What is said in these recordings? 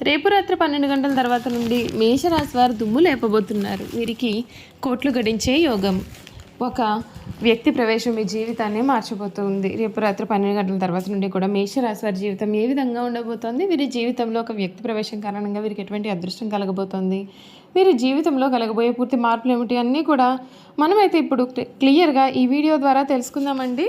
రేపు రాత్రి పన్నెండు గంటల తర్వాత నుండి మేషరాశి వారు దుమ్ము లేపబోతున్నారు. వీరికి కోట్లు గడించే యోగం. ఒక వ్యక్తి ప్రవేశం మీ జీవితాన్ని మార్చబోతుంది. రేపు రాత్రి పన్నెండు గంటల తర్వాత నుండి కూడా మేషరాశి వారి జీవితం ఏ విధంగా ఉండబోతోంది? వీరి జీవితంలో ఒక వ్యక్తి ప్రవేశం కారణంగా వీరికి ఎటువంటి అదృష్టం కలగబోతోంది? వీరి జీవితంలో కలగబోయే పూర్తి మార్పులు ఏమిటి? అన్నీ కూడా మనమైతే ఇప్పుడు క్లియర్గా ఈ వీడియో ద్వారా తెలుసుకుందామండి.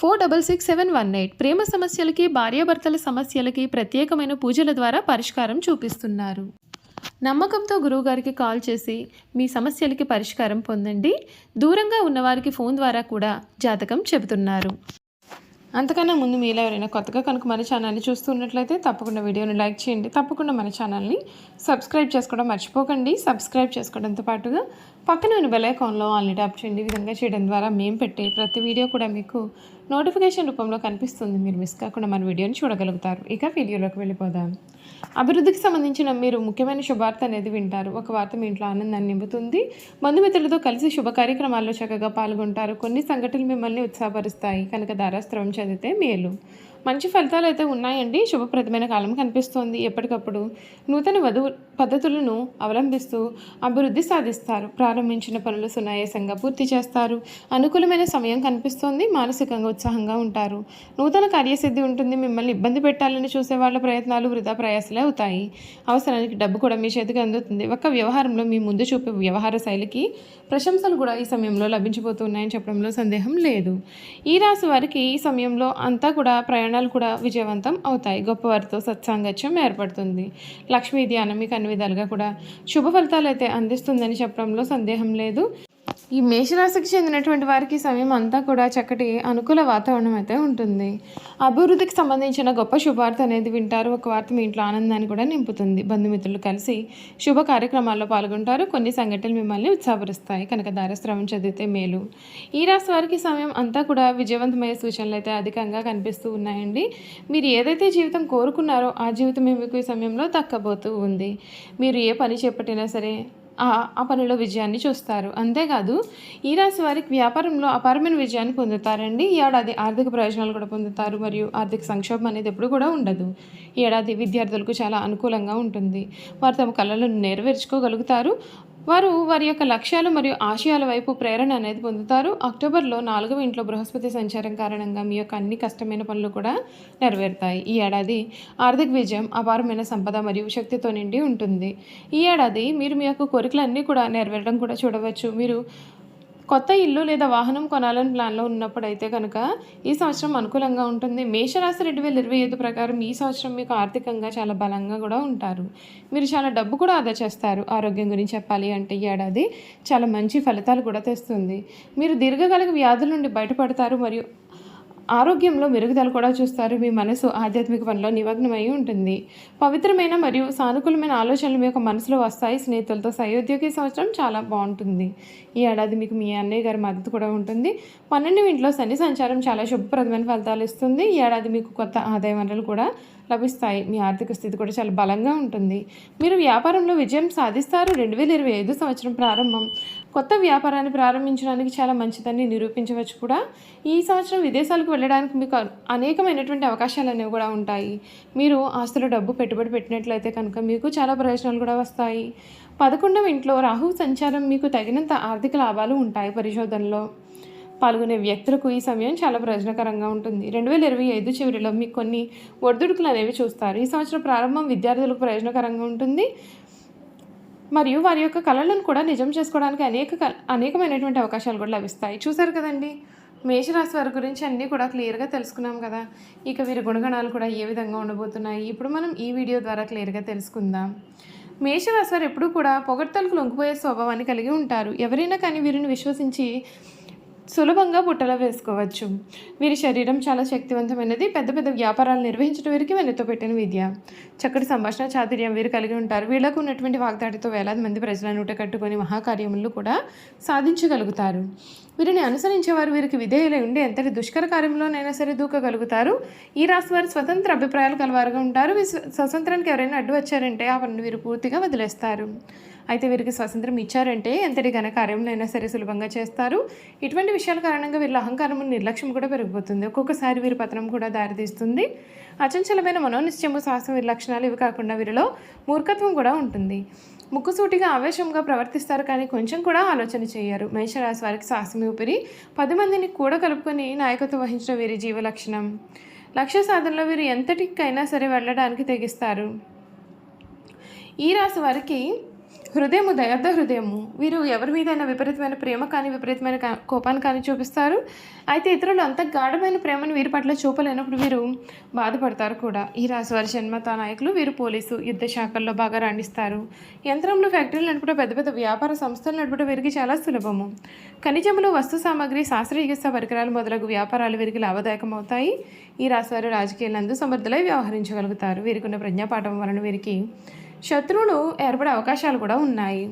four double six seven one eight ప్రేమ సమస్యలకి భార్యాభర్తల సమస్యలకి ప్రత్యేకమైన పూజల ద్వారా పరిష్కారం చూపిస్తున్నారు. నమ్మకంతో గురువుగారికి కాల్ చేసి మీ సమస్యలకి పరిష్కారం పొందండి. దూరంగా ఉన్నవారికి ఫోన్ ద్వారా కూడా జాతకం చెబుతున్నారు. అంతకన్నా ముందు మీలో ఎవరైనా కొత్తగా కనుక మన ఛానల్ని చూస్తున్నట్లయితే తప్పకుండా వీడియోని లైక్ చేయండి. తప్పకుండా మన ఛానల్ని సబ్స్క్రైబ్ చేసుకోవడం మర్చిపోకండి. సబ్స్క్రైబ్ చేసుకోవడంతో పాటుగా పక్కన ఉన్న బెల్ ఐకాన్లో ఆల్రెడీ ట్యాప్ చేయండి. ఈ విధంగా చేయడం ద్వారా మేము పెట్టే ప్రతి వీడియో కూడా మీకు నోటిఫికేషన్ రూపంలో కనిపిస్తుంది. మీరు మిస్ కాకుండా మన వీడియోని చూడగలుగుతారు. ఇక వీడియోలోకి వెళ్ళిపోదాం. అభివృద్ధికి సంబంధించిన మీరు ముఖ్యమైన శుభార్త అనేది వింటారు. ఒక వార్త మీ ఇంట్లో ఆనందాన్ని నింపుతుంది. బంధుమిత్రులతో కలిసి శుభ కార్యక్రమాల్లో చక్కగా పాల్గొంటారు. కొన్ని సంఘటనలు మిమ్మల్ని ఉత్సాహపరుస్తాయి. కనుక ధారాస్త్రవం చదివితే మేలు. మంచి ఫలితాలు అయితే ఉన్నాయండి. శుభప్రదమైన కాలం కనిపిస్తోంది. ఎప్పటికప్పుడు నూతన వధువు పద్ధతులను అవలంబిస్తూ అభివృద్ధి సాధిస్తారు. ప్రారంభించిన పనులు సునాయాసంగా పూర్తి చేస్తారు. అనుకూలమైన సమయం కనిపిస్తోంది. మానసికంగా ఉత్సాహంగా ఉంటారు. నూతన కార్యసిద్ధి ఉంటుంది. మిమ్మల్ని ఇబ్బంది పెట్టాలని చూసే వాళ్ళ ప్రయత్నాలు వృధా ప్రయాసలే అవుతాయి. అవసరానికి డబ్బు కూడా మీ చేతికి అందుతుంది. ఒక వ్యవహారంలో మీ ముందు చూపే వ్యవహార శైలికి ప్రశంసలు కూడా ఈ సమయంలో లభించబోతున్నాయని చెప్పడంలో సందేహం లేదు. ఈ రాశి వారికి ఈ సమయంలో అంతా కూడా ప్రయాణాలు కూడా విజయవంతం అవుతాయి. గొప్పవారితో సత్సాంగత్యం ఏర్పడుతుంది. లక్ష్మీ ధ్యానం మీకు అన్ని విధాలుగా కూడా శుభ ఫలితాలు అయితే అందిస్తుందని చెప్పడంలో సందేహం లేదు. ఈ మేషరాశికి చెందినటువంటి వారికి సమయం అంతా కూడా చక్కటి అనుకూల వాతావరణం అయితే ఉంటుంది. అభివృద్ధికి సంబంధించిన గొప్ప శుభార్త అనేది వింటారు. ఒక వార్త మీ ఇంట్లో ఆనందాన్ని కూడా నింపుతుంది. బంధుమిత్రులు కలిసి శుభ కార్యక్రమాల్లో పాల్గొంటారు. కొన్ని సంఘటనలు మిమ్మల్ని ఉత్సాహపరుస్తాయి. కనుక దారస్రావం చదివితే మేలు. ఈ రాశి వారికి సమయం అంతా కూడా విజయవంతమయ్యే సూచనలు అయితే అధికంగా కనిపిస్తూ ఉన్నాయండి. మీరు ఏదైతే జీవితం కోరుకున్నారో ఆ జీవితం మీకు ఈ సమయంలో దక్కబోతూ ఉంది. మీరు ఏ పని చేపట్టినా సరే ఆ పనిలో విజయాన్ని చూస్తారు. అంతేకాదు ఈ రాశి వారికి వ్యాపారంలో అపారమైన విజయాన్ని పొందుతారండి. ఈ ఏడాది ఆర్థిక ప్రయోజనాలు కూడా పొందుతారు మరియు ఆర్థిక సంక్షోభం అనేది ఎప్పుడు కూడా ఉండదు. ఈ ఏడాది విద్యార్థులకు చాలా అనుకూలంగా ఉంటుంది. వారు తమ కళలను నెరవేర్చుకోగలుగుతారు. వారు వారి యొక్క లక్ష్యాలు మరియు ఆశయాల వైపు ప్రేరణ అనేది పొందుతారు. అక్టోబర్లో నాలుగవ ఇంట్లో బృహస్పతి సంచారం కారణంగా మీ యొక్క అన్ని కష్టమైన పనులు కూడా నెరవేరుతాయి. ఈ ఏడాది ఆర్థిక విజయం అపారమైన సంపద మరియు శక్తితో నిండి ఉంటుంది. ఈ ఏడాది మీరు మీ యొక్క కోరికలన్నీ కూడా నెరవేరడం కూడా చూడవచ్చు. మీరు కొత్త ఇల్లు లేదా వాహనం కొనాలని ప్లాన్లో ఉన్నప్పుడైతే కనుక ఈ సంవత్సరం అనుకూలంగా ఉంటుంది. మేషరాశి రెండు వేల ఇరవై ఐదు ప్రకారం ఈ సంవత్సరం మీకు ఆర్థికంగా చాలా బలంగా కూడా ఉంటారు. మీరు చాలా డబ్బు కూడా ఆదా చేస్తారు. ఆరోగ్యం గురించి చెప్పాలి అంటే ఈ ఏడాది చాలా మంచి ఫలితాలు కూడా తెస్తుంది. మీరు దీర్ఘకాలిక వ్యాధుల నుండి బయటపడతారు మరియు ఆరోగ్యంలో మెరుగుదల కూడా చూస్తారు. మీ మనసు ఆధ్యాత్మిక పనిలో నిమగ్నమై ఉంటుంది. పవిత్రమైన మరియు సానుకూలమైన ఆలోచనలు మీ యొక్క మనసులో వస్తాయి. స్నేహితులతో సయోద్యోగి సంవత్సరం చాలా బాగుంటుంది. ఈ ఏడాది మీకు మీ అన్నయ్య గారి మద్దతు కూడా ఉంటుంది. పన్నెండు ఇంట్లో శని సంచారం చాలా శుభప్రదమైన ఫలితాలు ఇస్తుంది. ఈ ఏడాది మీకు కొత్త ఆదాయ వనరులు కూడా లభిస్తాయి. మీ ఆర్థిక స్థితి కూడా చాలా బలంగా ఉంటుంది. మీరు వ్యాపారంలో విజయం సాధిస్తారు. రెండు వేల ఇరవై ఐదు సంవత్సరం ప్రారంభం. కొత్త వ్యాపారాన్ని ప్రారంభించడానికి చాలా మంచిదని నిరూపించవచ్చు కూడా. ఈ సంవత్సరం విదేశాలకు వెళ్ళడానికి మీకు అనేకమైనటువంటి అవకాశాలు అనేవి కూడా ఉంటాయి. మీరు ఆస్తుల డబ్బు పెట్టుబడి పెట్టినట్లయితే కనుక మీకు చాలా ప్రయోజనాలు కూడా వస్తాయి. పదకొండవ ఇంట్లో రాహు సంచారం మీకు తగినంత ఆర్థిక లాభాలు ఉంటాయి పరిశోధనలో. పాల్గొనే వ్యక్తులకు ఈ సమయం చాలా ప్రయోజనకరంగా ఉంటుంది. రెండు వేల ఇరవై ఐదు చివరిలో మీకు కొన్ని ఒడిదుడుకులు అనేవి చూస్తారు. ఈ సంవత్సరం ప్రారంభం విద్యార్థులకు ప్రయోజనకరంగా ఉంటుంది. మరియు వారి యొక్క కళలను కూడా నిజం చేసుకోవడానికి అనేక అనేకమైనటువంటి అవకాశాలు కూడా లభిస్తాయి. చూసారు కదండి? మేషరాశి వారి గురించి అన్నీ కూడా క్లియర్గా తెలుసుకున్నాం కదా. ఇక వీరి గుణగణాలు కూడా ఏ విధంగా ఉండబోతున్నాయి? ఇప్పుడు మనం ఈ వీడియో ద్వారా క్లియర్గా తెలుసుకుందాం. మేషరాశి వారు ఎప్పుడూ కూడా పొగడ్తలకు లొంగిపోయే స్వభావాన్ని కలిగి ఉంటారు. ఎవరైనా కానీ వీరిని విశ్వసించి సులభంగా బుట్టలో వేసుకోవచ్చు. వీరి శరీరం చాలా శక్తివంతమైనది. పెద్ద పెద్ద వ్యాపారాలు నిర్వహించడం వీరికి వెనుతో పెట్టిన విద్య. చక్కటి సంభాషణ చాతుర్యం వీరు కలిగి ఉంటారు. వీళ్ళకు ఉన్నటువంటి వాగ్దాటితో వేలాది మంది ప్రజలను నూట కట్టుకొని మహాకార్యములు కూడా సాధించగలుగుతారు. వీరిని అనుసరించేవారు వీరికి విధేయులై ఉండి ఎంతటి దుష్కర కార్యంలోనైనా సరే దూకగలుగుతారు. ఈ రాశి వారు స్వతంత్ర అభిప్రాయాలు కలవారుగా ఉంటారు. స్వతంత్రానికి ఎవరైనా అడ్డు వచ్చారంటే ఆ పనిని వీరు పూర్తిగా వదిలేస్తారు. అయితే వీరికి స్వాతంత్రం ఇచ్చారంటే ఎంతటి ఘన కార్యములైనా సరే సులభంగా చేస్తారు. ఇటువంటి విషయాల కారణంగా వీళ్ళ అహంకారము నిర్లక్ష్యం కూడా పెరిగిపోతుంది. ఒక్కొక్కసారి వీరి పతనం కూడా దారితీస్తుంది. అచంచలమైన మనోనిశ్చయము సాహసం వీరి లక్షణాలు ఇవి కాకుండా వీరిలో మూర్ఖత్వం కూడా ఉంటుంది. ముక్కుసూటిగా ఆవేశంగా ప్రవర్తిస్తారు కానీ కొంచెం కూడా ఆలోచన చేయరు. మేషరాశి వారికి సాహసం ఊపిరి. పది మందిని కూడా కలుపుకొని నాయకత్వం వహించిన వీరి జీవ లక్షణం. లక్ష్య సాధనలో వీరు ఎంతటికైనా సరే వెళ్ళడానికి తెగిస్తారు. ఈ రాశి వారికి హృదయము దయార్థ హృదయము. వీరు ఎవరి మీదైనా విపరీతమైన ప్రేమ కానీ విపరీతమైన కా- కోపాన్ని కానీ చూపిస్తారు. అయితే ఇతరులు అంత గాఢమైన ప్రేమను వీరి పట్ల చూపలేనప్పుడు వీరు బాధపడతారు కూడా. ఈ రాశి వారి జన్మత నాయకులు వీరు పోలీసు యుద్ధ శాఖల్లో బాగా రాణిస్తారు. యంత్రంలో ఫ్యాక్టరీలు నడుపుట పెద్ద పెద్ద వ్యాపార సంస్థలు నడుపుట వీరికి చాలా సులభము. ఖనిజములు వస్తు సామాగ్రి శాస్త్రచికిత్స పరికరాలు మొదలగు వ్యాపారాలు వీరికి లాభదాయకం అవుతాయి ఈ రాశివారు రాజకీయాలందు సమర్థులై వ్యవహరించగలుగుతారు. వీరికి ఉన్న ప్రజ్ఞాపాఠం వలన వీరికి శత్రువులు ఏర్పడే అవకాశాలు కూడా ఉన్నాయి.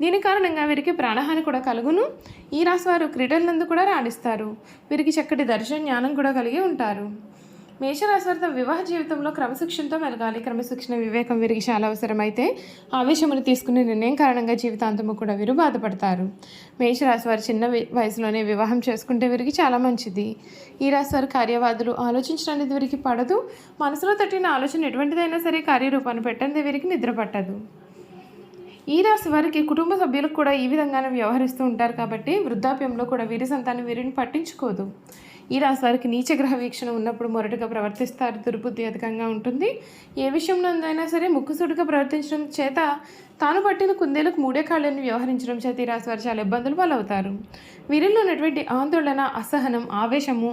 దీని కారణంగా వీరికి ప్రాణహాని కూడా కలుగును. ఈ రాశి వారు క్రీడలందు కూడా రాణిస్తారు. వీరికి చక్కటి దర్శన జ్ఞానం కూడా కలిగి ఉంటారు. మేషరాశి వారి తమ వివాహ జీవితంలో క్రమశిక్షణతో మెలగాలి. క్రమశిక్షణ వివేకం వీరికి చాలా అవసరమైతే ఆవేశమును తీసుకునే నిర్ణయం కారణంగా జీవితాంతము కూడా వీరు బాధపడతారు. మేషరాశి వారు చిన్న వయసులోనే వివాహం చేసుకుంటే వీరికి చాలా మంచిది. ఈ రాశి వారు కార్యవాదులు ఆలోచించడానికి వీరికి పడదు. మనసులో తట్టిన ఆలోచన ఎటువంటిదైనా సరే కార్యరూపాన్ని పెట్టండి వీరికి నిద్ర పట్టదు. ఈ రాశి వారికి కుటుంబ సభ్యులకు కూడా ఈ విధంగానే వ్యవహరిస్తూ ఉంటారు కాబట్టి వృద్ధాప్యంలో కూడా వీరి సంతానం వీరిని పట్టించుకోదు. ఈ రాశి వారికి నీచగ్రహ వీక్షణ ఉన్నప్పుడు మొరటుగా ప్రవర్తిస్తారు. దుర్బుద్ధి అధికంగా ఉంటుంది. ఏ విషయంలోనైనా సరే ముక్కుసూటుగా ప్రవర్తించడం చేత తాను పట్టిన కుందేలకు మూడే కాళ్ళని వ్యవహరించడం చేత ఈ రాశి వారు చాలా ఇబ్బందులు పాలవుతారు. వీరిలో ఉన్నటువంటి ఆందోళన అసహనం ఆవేశము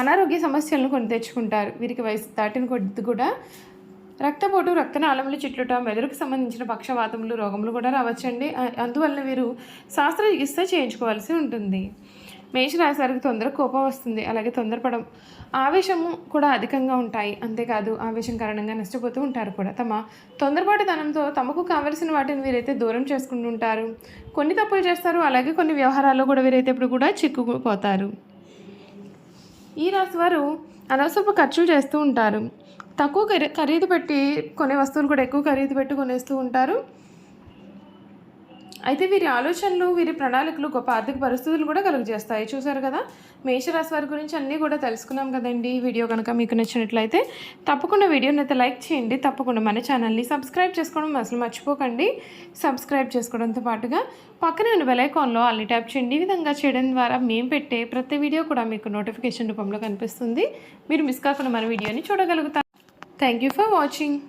అనారోగ్య సమస్యలను కొని తెచ్చుకుంటారు. వీరికి వయసు దాటిన కొద్ది కూడా రక్తపోటు రక్తనాళములు చిట్లుట మెదడుకు సంబంధించిన పక్షవాతములు రోగములు కూడా రావచ్చండి. అందువల్ల వీరు శాస్త్ర చికిత్స చేయించుకోవాల్సి ఉంటుంది. మేష వారికి తొందర కోపం వస్తుంది అలాగే తొందరపడం ఆవేశము కూడా అధికంగా ఉంటాయి. అంతేకాదు ఆవేశం కారణంగా నష్టపోతూ ఉంటారు కూడా. తమ తొందరపాటుతనంతో తమకు కావలసిన వాటిని వీరైతే దూరం చేసుకుంటూ ఉంటారు. కొన్ని తప్పులు చేస్తారు అలాగే కొన్ని వ్యవహారాల్లో కూడా వీరైతే ఇప్పుడు కూడా చిక్కుకుపోతారు. ఈ రాశి వారు అనవసరపు ఖర్చులు చేస్తూ ఉంటారు. తక్కువ ఖరీదు పెట్టి కొనే వస్తువులు కూడా ఎక్కువ ఖరీదు పెట్టి కొనేస్తూ ఉంటారు. అయితే వీరి ఆలోచనలు వీరి ప్రణాళికలు గొప్ప ఆర్థిక పరిస్థితులు కూడా కలుగజేస్తాయి. చూసారు కదా? మేషరాశి వారి గురించి అన్నీ కూడా తెలుసుకున్నాం కదండి. వీడియో కనుక మీకు నచ్చినట్లయితే తప్పకుండా వీడియోని అయితే లైక్ చేయండి. తప్పకుండా మన ఛానల్ని సబ్స్క్రైబ్ చేసుకోవడం అసలు మర్చిపోకండి. సబ్స్క్రైబ్ చేసుకోవడంతో పాటుగా పక్కనే ఉన్న బెలైకాన్లో అల్లి ట్యాప్ చేయండి. ఈ విధంగా చేయడం ద్వారా మేము పెట్టే ప్రతి వీడియో కూడా మీకు నోటిఫికేషన్ రూపంలో కనిపిస్తుంది. మీరు మిస్ కాకుండా మన వీడియోని చూడగలుగుతారు. Thank you for watching.